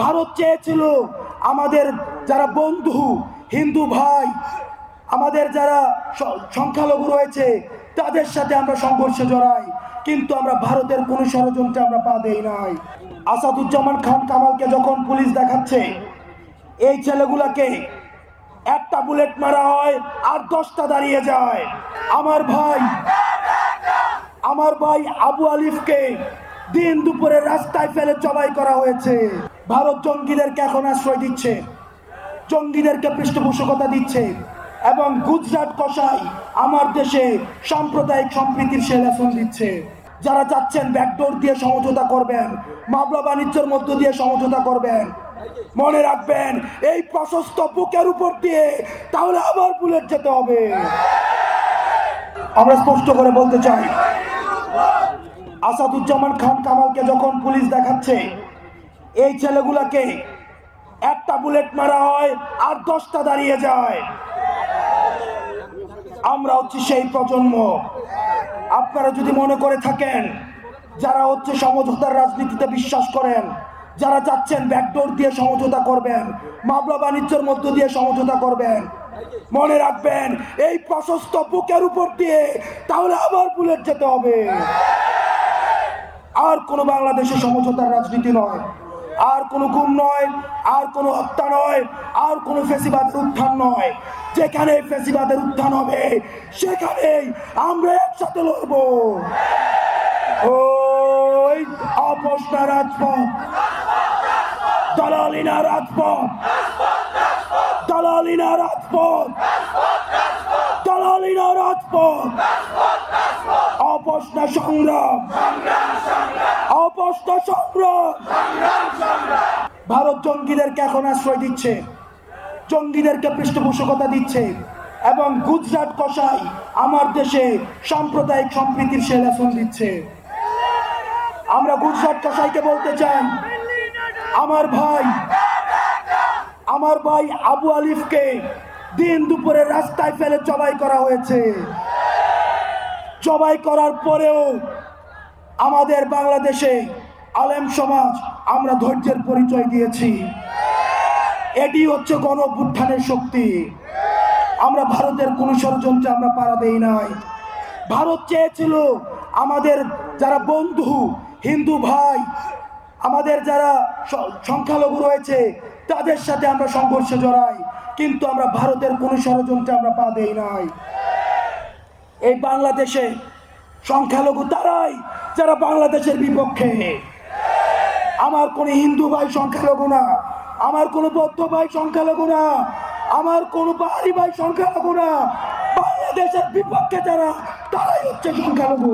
ভারত চেয়েছিল আমাদের যারা বন্ধু, হিন্দু ভাই, আমাদের যারা সংখ্যালঘু রয়েছে, তাদের সাথে আমরা সংঘর্ষে জড়াই। কিন্তু আমরা ভারতের কোনো ষড়যন্ত্রে আমরা পা দেই নাই। আসাদুজ্জামান খান কামালকে যখন পুলিশ দেখাচ্ছে, এই ছেলেগুলাকে একটা বুলেট মারা হয় আর দশটা দাঁড়িয়ে যায়। আমার ভাই আমার ভাই আবু আলিফকে দিন দুপুরে রাস্তায় ফেলে জবাই করা হয়েছে। ভারত জঙ্গিদেরকে এখন আশ্রয় দিচ্ছে। জঙ্গিদেরকে পৃষ্ঠপোষকতা দিচ্ছে এবং গুজরাট কষাই আমার দেশে সাম্প্রদায়িক সম্প্রীতির সে লেসন দিচ্ছে। যারা চাচ্ছেন ব্যাকডোর দিয়ে সমঝোতা করবেন, মামলা বাণিজ্যের মধ্য দিয়ে সমঝোতা করবেন, মনে রাখবেন, এই প্রশস্ত বুকের উপর দিয়ে তাহলে আবার বুলেট যেতে হবে। আমরা স্পষ্ট করে বলতে চাই, আসাদুজ্জামান খান কামালকে যখন পুলিশ দেখাচ্ছে এই ছেলেগুলাকে একটা বুলেট মারা হয় আর দশটা দাঁড়িয়ে যায়। আমরা হচ্ছে সেই প্রজন্ম। আপনারা যদি মনে করে থাকেন, যারা হচ্ছে সমঝোতার রাজনীতিতে বিশ্বাস করেন, যারা চাচ্ছেন ব্যাকডোর দিয়ে সমঝোতা করবেন, মামলা বাণিজ্যের মধ্য দিয়ে সমঝোতা করবেন, মনে রাখবেন, এই প্রশস্ত বুকের উপর দিয়ে তাহলে আবার বুলেট যেতে হবে। আর কোনো বাংলাদেশে সমঝোতার রাজনীতি নয়। আর কোনো গুম নয়, আর কোনো হত্যা নয়, আর কোনো ফেসিবাদের উত্থান নয়। যেখানে ফেসিবাদের উত্থান হবে, সেখানেই আমরা একসাথে লড়বো। ওই অপসনা রাজপথ, দালালিনা রাজপথ দালালিনা রাজপথ দালালিনা রাজপথ, অপসনা সংগ্রাম সংগ্রাম। ভারত জঙ্গিদেরকে এখন আশ্রয় দিচ্ছে। জঙ্গিদেরকে পৃষ্ঠপোষকতা দিচ্ছে। এবং গুজরাট কষাই আমার দেশে সাম্প্রদায়িক সম্প্রীতির সে দিচ্ছে। আমরা গুজরাট কষাইকে বলতে চাই, আমার ভাই আমার ভাই আবু আলিফকে দিন দুপুরে রাস্তায় ফেলে জবাই করা হয়েছে। জবাই করার পরেও আমাদের বাংলাদেশে সমাজ, আমরা ধৈর্যের পরিচয় দিয়েছি। এটি হচ্ছে গণ শক্তি। আমরা ভারতের কোনো ষড়যন্ত্রে আমরা পাড়া দেই নাই। ভারত চেয়েছিল আমাদের যারা বন্ধু, হিন্দু ভাই, আমাদের যারা সংখ্যালঘু রয়েছে, তাদের সাথে আমরা সংঘর্ষে জড়াই। কিন্তু আমরা ভারতের কোনো ষড়যন্ত্রে আমরা পা দেই নাই। এই বাংলাদেশে সংখ্যালঘু তারাই যারা বাংলাদেশের বিপক্ষে আমার কোন হিন্দু ভাই সংখ্যালঘু না, আমার কোন বৌদ্ধ ভাই সংখ্যালঘু না, আমার কোন পাহাড়ি ভাই সংখ্যালঘু না, বাংলাদেশের বিপক্ষে যারা, তারাই হচ্ছে সংখ্যালঘু।